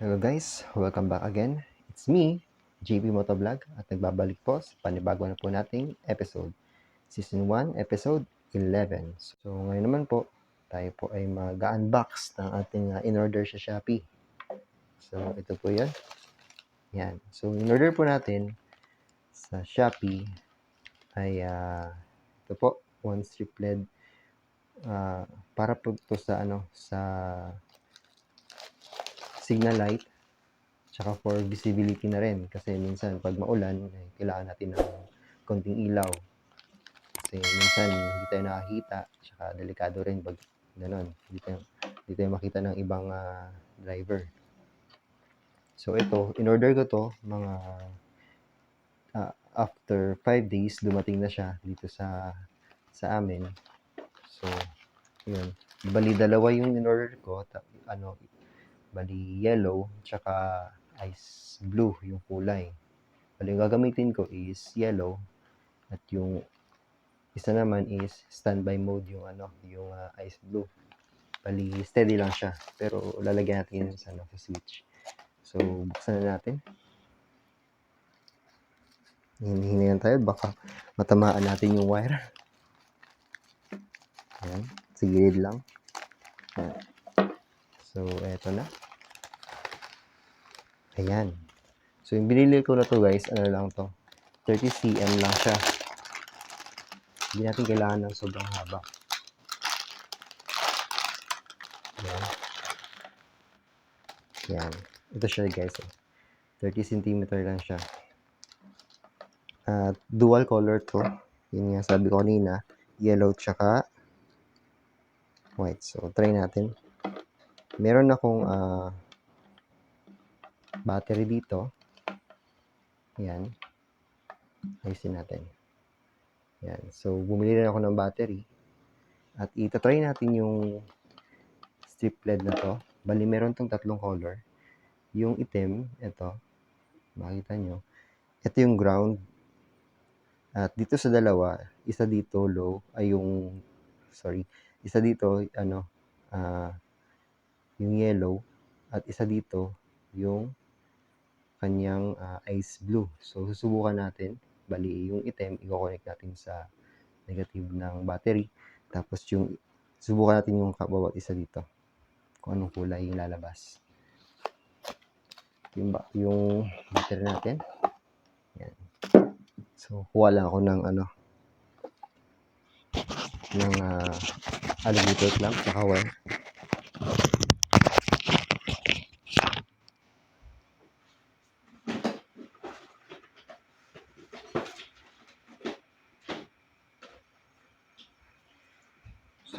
Hello guys, welcome back again. It's me, JB Motovlog at nagbabalik po sa panibago na po nating episode. Season 1, episode 11. So ngayon naman po, tayo po ay mag-unbox ng ating uh, in-order sa Shopee. So ito po yan. Yan. So in-order po natin sa Shopee ay uh, ito po, one strip LED uh, para po to sa ano sa signal light tsaka for visibility na rin. Kasi minsan pag maulan eh, kailangan natin ng konting ilaw. Kasi minsan hindi tayo nakakita tsaka delikado rin pag ganun hindi tayo, hindi tayo makita ng ibang ah, driver. So ito in order ko to mga ah, after 5 days dumating na siya dito sa sa amin. So yun. Bali dalawa yung in order ko ta- ano bali yellow tsaka ice blue yung kulay. Bali yung gagamitin ko is yellow at yung isa naman is standby mode yung ano, yung ah, ice blue. Bali steady lang siya pero lalagyan natin sa ano, sa switch. So buksan na natin. Hinihingan tayo baka matamaan natin yung wire. Ayan, sa gilid lang. Ayan. So, eto na. Ayan. So, yung binili ko na to guys, ano lang to? 30 cm lang siya. Hindi natin kailangan ng sobrang haba. Ayan. Ayan. Ito siya guys. eh. 30 cm lang siya. At dual color to. Yun nga sabi ko kanina. Yellow tsaka white. So, try natin meron akong ah, battery dito. Yan. Ayusin natin. Yan. So, bumili rin ako ng battery. At itatry natin yung strip LED na to. Bali, meron tong tatlong color. Yung itim, ito. Makita nyo. Ito yung ground. At dito sa dalawa, isa dito low, ay yung, sorry, isa dito, ano, ah, yung yellow at isa dito yung kanyang ah, ice blue. So susubukan natin. Bali yung itim i-connect natin sa negative ng battery. Tapos yung subukan natin yung bawat isa dito. Kung anong kulay yung lalabas. Yung, ba, yung battery natin. Yan. So kuha lang ako ng ano ng uh, alligator clamp saka wire.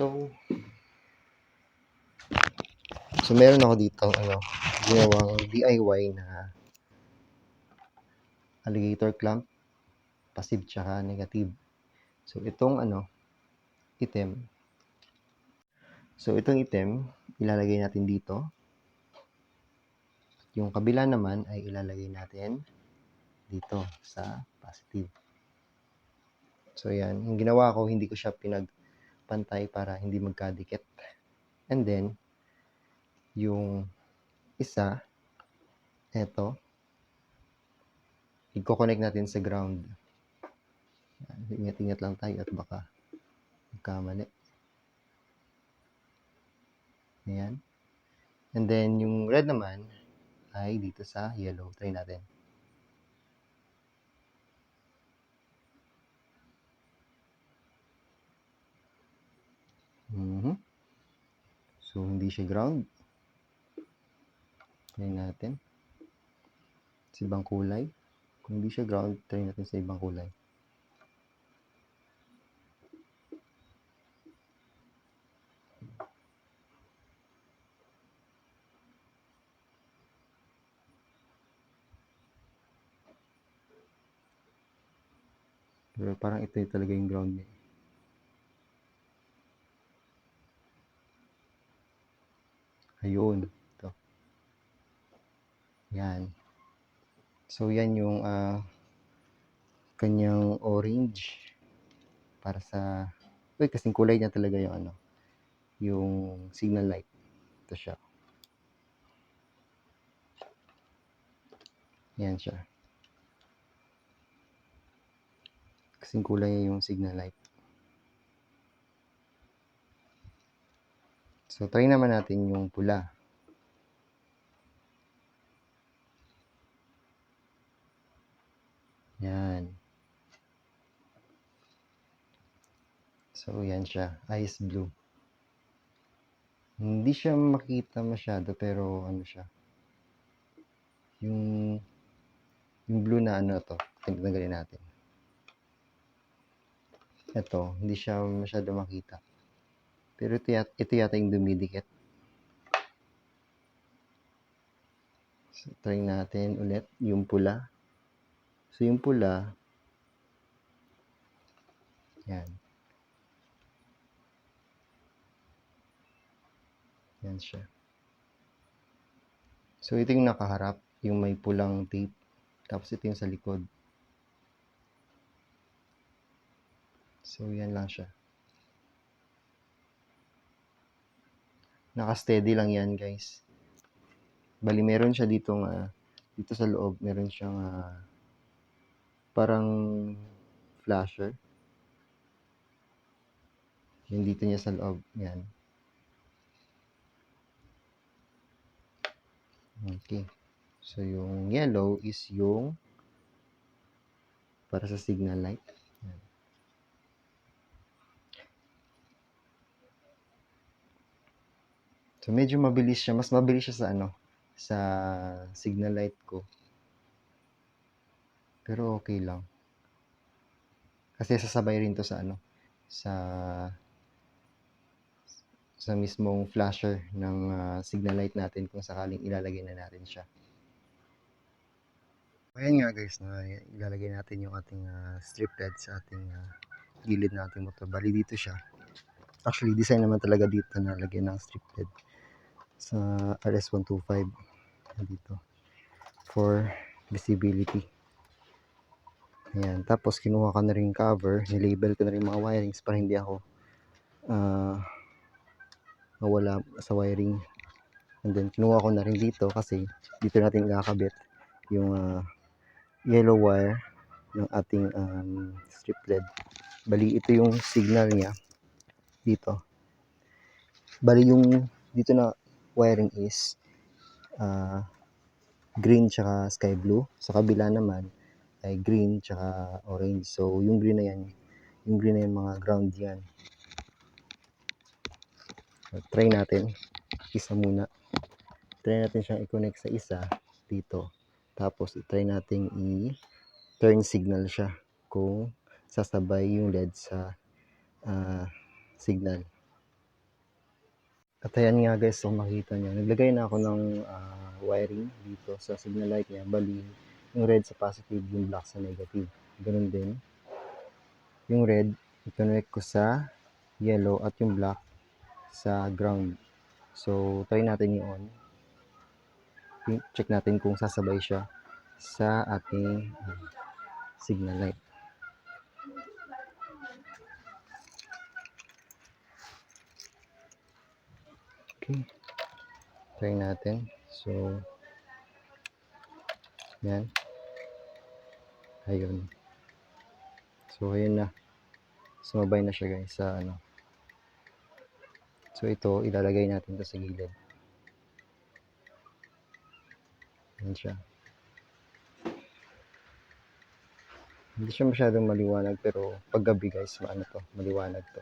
So, so meron ako dito, ano, ginawang DIY na alligator clamp, passive tsaka negative. So, itong ano, item, so itong item, ilalagay natin dito. At yung kabila naman ay ilalagay natin dito sa positive. So, yan. Yung ginawa ko, hindi ko siya pinag pantay para hindi magkadikit. And then, yung isa, eto, i-connect natin sa ground. Ingat-ingat lang tayo at baka magkamali. Ayan. And then, yung red naman ay dito sa yellow. Try natin. Mhm. So, hindi siya ground. Try natin. Sa ibang kulay. Kung hindi siya ground, try natin sa ibang kulay. Pero parang ito yung talaga yung ground niya. Ayun. Yan. So, yan yung ah, kanyang orange para sa Uy, kasing kulay niya talaga yung ano yung signal light. Ito siya. Yan siya. Kasing kulay niya yung signal light. So, try naman natin yung pula. Yan. So, yan siya. Ice blue. Hindi siya makita masyado, pero ano siya. Yung, yung blue na ano to. Tinatanggalin natin. Ito, hindi siya masyado makita. Pero ito, ito yata yung dumidikit. So, try natin ulit yung pula. So, yung pula, yan. Yan siya. So, ito yung nakaharap, yung may pulang tape. Tapos, ito yung sa likod. So, yan lang siya. Naka-steady lang yan, guys. Bali, meron siya dito nga, dito sa loob, meron siyang ah, parang flasher. Yung dito niya sa loob, yan. Okay. So, yung yellow is yung para sa signal light. Yan. So, medyo mabilis siya. Mas mabilis siya sa ano, sa signal light ko. Pero okay lang. Kasi sasabay rin to sa ano, sa sa mismong flasher ng ah, signal light natin kung sakaling ilalagay na natin siya. Ayan nga guys, na ilalagay natin yung ating ah, strip LED sa ating ah, gilid ng ating motor. Bali dito siya. Actually, design naman talaga dito na lagyan ng strip LED sa RS125 dito for visibility. Ayan. Tapos, kinuha ko na rin cover. Nilabel ko na rin mga wirings para hindi ako ah mawala sa wiring. And then, kinuha ko na rin dito kasi dito natin ikakabit yung ah, yellow wire ng ating um, strip LED. Bali, ito yung signal niya dito. Bali, yung dito na wiring is ah, green tsaka sky blue. Sa kabila naman ay green tsaka orange. So, yung green na yan, yung green na yan, mga ground yan. So, try natin. Isa muna. Try natin siyang i-connect sa isa dito. Tapos, i-try natin i-turn signal siya kung sasabay yung LED sa ah, signal. At ayan nga guys, kung makita nyo, naglagay na ako ng ah, wiring dito sa signal light niya. Bali, yung red sa positive, yung black sa negative. Ganun din. Yung red, i-connect ko sa yellow at yung black sa ground. So, try natin yung on. Check natin kung sasabay siya sa ating signal light. Okay. Try natin. So, yan. Ayun. So, ayun na. Sumabay na siya guys sa ano. So, ito, ilalagay natin to sa gilid. Yan siya. Hindi siya masyadong maliwanag pero pag gabi guys, maano to, maliwanag to.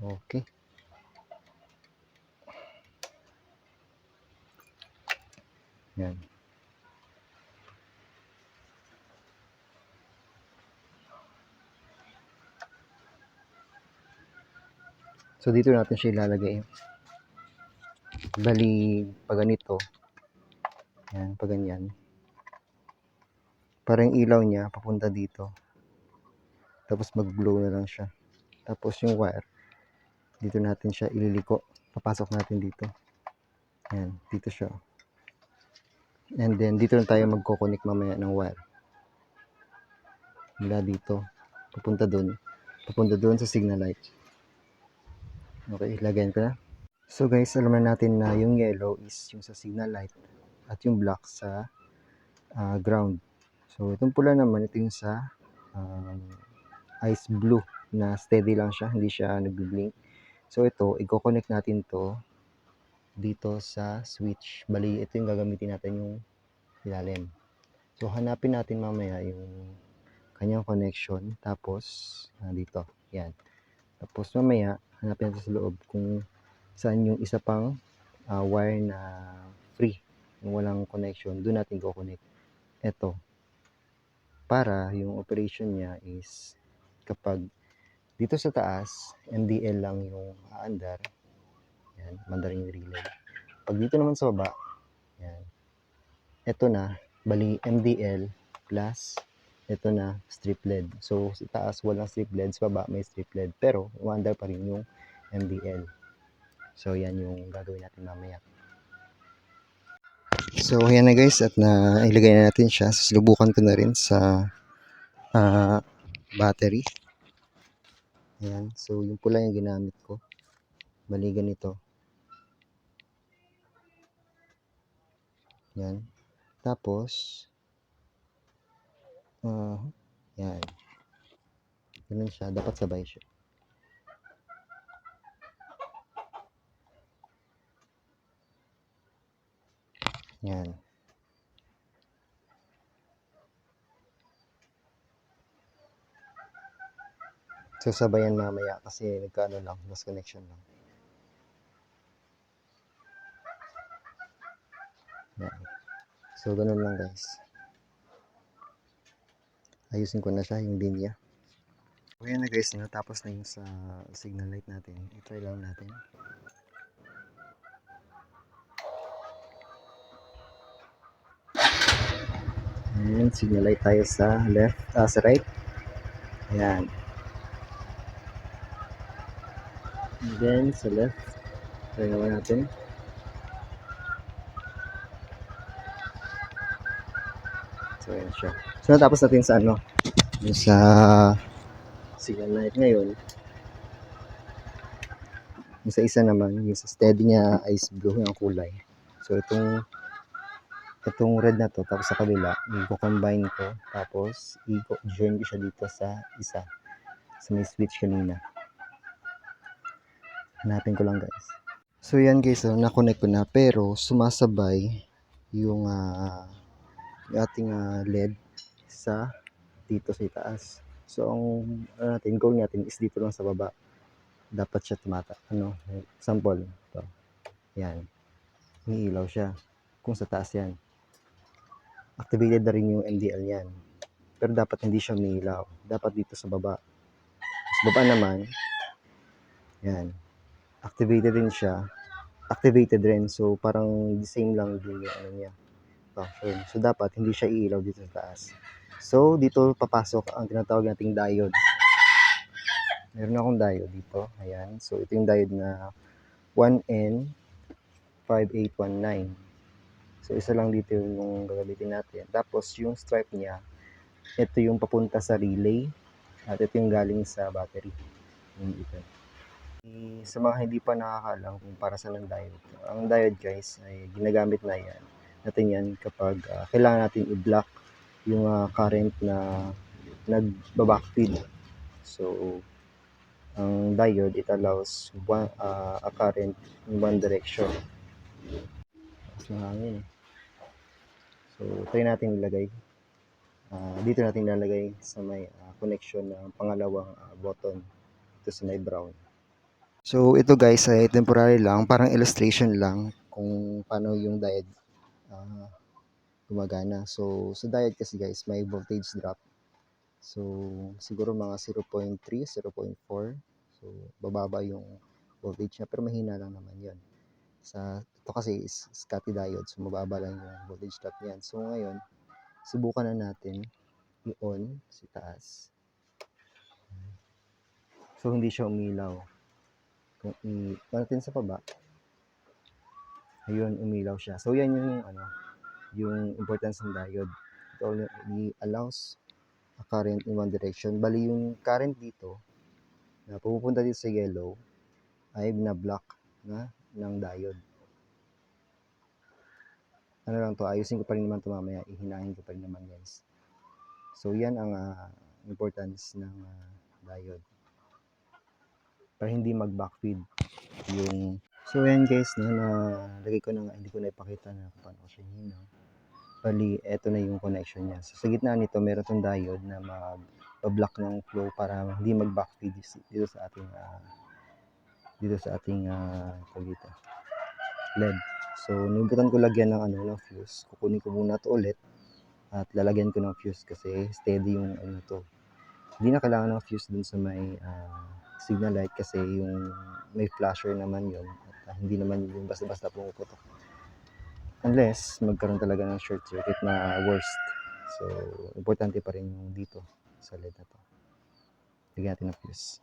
Okay. Yan. So, dito natin siya ilalagay. Bali, pag ganito, yan, pag ganyan, parang ilaw niya, papunta dito. Tapos, mag-glow na lang siya. Tapos, yung wire, dito natin siya ililiko. Papasok natin dito. Yan, dito siya. And then, dito na tayo magkoconnect mamaya ng wire. Mula dito, papunta doon. Papunta doon sa signal light. Okay, lagyan ko na. So guys, alam na natin na yung yellow is yung sa signal light at yung black sa ah, ground. So, itong pula naman, ito yung sa um, ice blue na steady lang siya, hindi siya nag-blink. So, ito, i-connect natin to dito sa switch. Bali, ito yung gagamitin natin yung ilalim. So, hanapin natin mamaya yung kanyang connection. Tapos, ah, dito. Yan. Tapos, mamaya, hanapin natin sa loob kung saan yung isa pang ah, wire na free. Yung walang connection. Doon natin go-connect. Ito. Para yung operation niya is kapag dito sa taas, MDL lang yung aandar. Yan, mandarin relay. Pag dito naman sa baba, yan. Ito na, bali MDL plus ito na strip LED. So sa taas walang strip LED, sa baba may strip LED, pero umaandar pa rin yung MDL. So yan yung gagawin natin mamaya. So ayan na guys at na ilagay na natin siya. Susubukan ko na rin sa ah, battery. Ayan. So yung pula yung ginamit ko. Bali ganito. Yan. Tapos, ah, yan. Ganun siya. Dapat sabay siya. Yan. So, sabayan mamaya kasi nagkaano lang, mas connection lang. Yan. So, ganun lang guys. Ayusin ko na siya, yung linya. Yan na guys, natapos na yung sa signal light natin. I-try lang natin. Ayan, signal light tayo sa left, ah, sa right. Ayan. And then, sa left. Try naman natin. So, ayan siya. So, natapos natin sa ano, sa signal light ngayon. Yung sa isa naman, yung sa steady niya, ice blue yung kulay. So, itong itong red na to, tapos sa kabila, i-combine ko, tapos i-join ko siya dito sa isa, sa may switch kanina. Hanapin ko lang guys. So yan guys, so, na-connect ko na, pero sumasabay yung, ah, yung ating ah, LED sa dito sa itaas. So ang ano natin, goal natin is dito lang sa baba. Dapat siya tumata. Ano, sample. To. Yan. Umiilaw siya. Kung sa taas yan activated na rin yung MDL niyan. Pero dapat hindi siya umiilaw. Dapat dito sa baba. Sa baba naman, yan. Activated din siya. Activated rin. So, parang the same lang din yung ano niya. Function. So, dapat hindi siya iilaw dito sa taas. So, dito papasok ang tinatawag nating diode. Meron akong diode dito. Ayan. So, ito yung diode na 1N5819. So, isa lang dito yung gagamitin natin. Tapos, yung stripe niya, ito yung papunta sa relay. At ito yung galing sa battery. Yung ito. Sa mga hindi pa nakakalam kung para sa ng diode. Ang diode guys, ay ginagamit na yan. Natin yan kapag ah, kailangan natin i-block yung ah, current na nagbabackfeed. So, ang diode, it allows one, ah, a current in one direction. Mas mahangin eh. So, try natin ilagay. Ah, dito natin ilalagay sa may ah, connection ng pangalawang ah, button. Ito sa may brown. So, ito guys ay temporary lang. Parang illustration lang kung paano yung diode ah, gumagana. So, sa diode kasi guys, may voltage drop. So, siguro mga 0.3, 0.4. So, bababa yung voltage niya. Pero mahina lang naman yon sa ito kasi is Scotty diode so mababa lang yung voltage drop niyan so ngayon subukan na natin i-on si taas so hindi siya umilaw kung i-on natin sa baba ayun umilaw siya so yan yung ano yung importance ng diode it allows a current in one direction bali yung current dito na pupunta dito sa yellow ay na-block na ng diode. ano lang to, ayusin ko pa rin naman to mamaya, ihinahin ko pa rin naman guys. So yan ang ah, importance ng ah, diode. Para hindi mag-backfeed yung So yan guys, no, na lagay ko na nga, hindi ko na ipakita na kung paano ko siya hinaw. Bali, eto na yung connection niya. So sa gitna nito, meron tong diode na mag-block ng flow para hindi mag-backfeed dito sa ating ah, dito sa ating uh, dito, LED. So, nibutan ko lagyan ng ano ng fuse. Kukunin ko muna to ulit at lalagyan ko ng fuse kasi steady yung ano to. Hindi na kailangan ng fuse dun sa may ah, signal light kasi yung may flasher naman yun at ah, hindi naman yung basta-basta pumuputok. Unless magkaroon talaga ng short circuit na worst. So, importante pa rin yung dito sa LED na to. Lagyan natin ng fuse.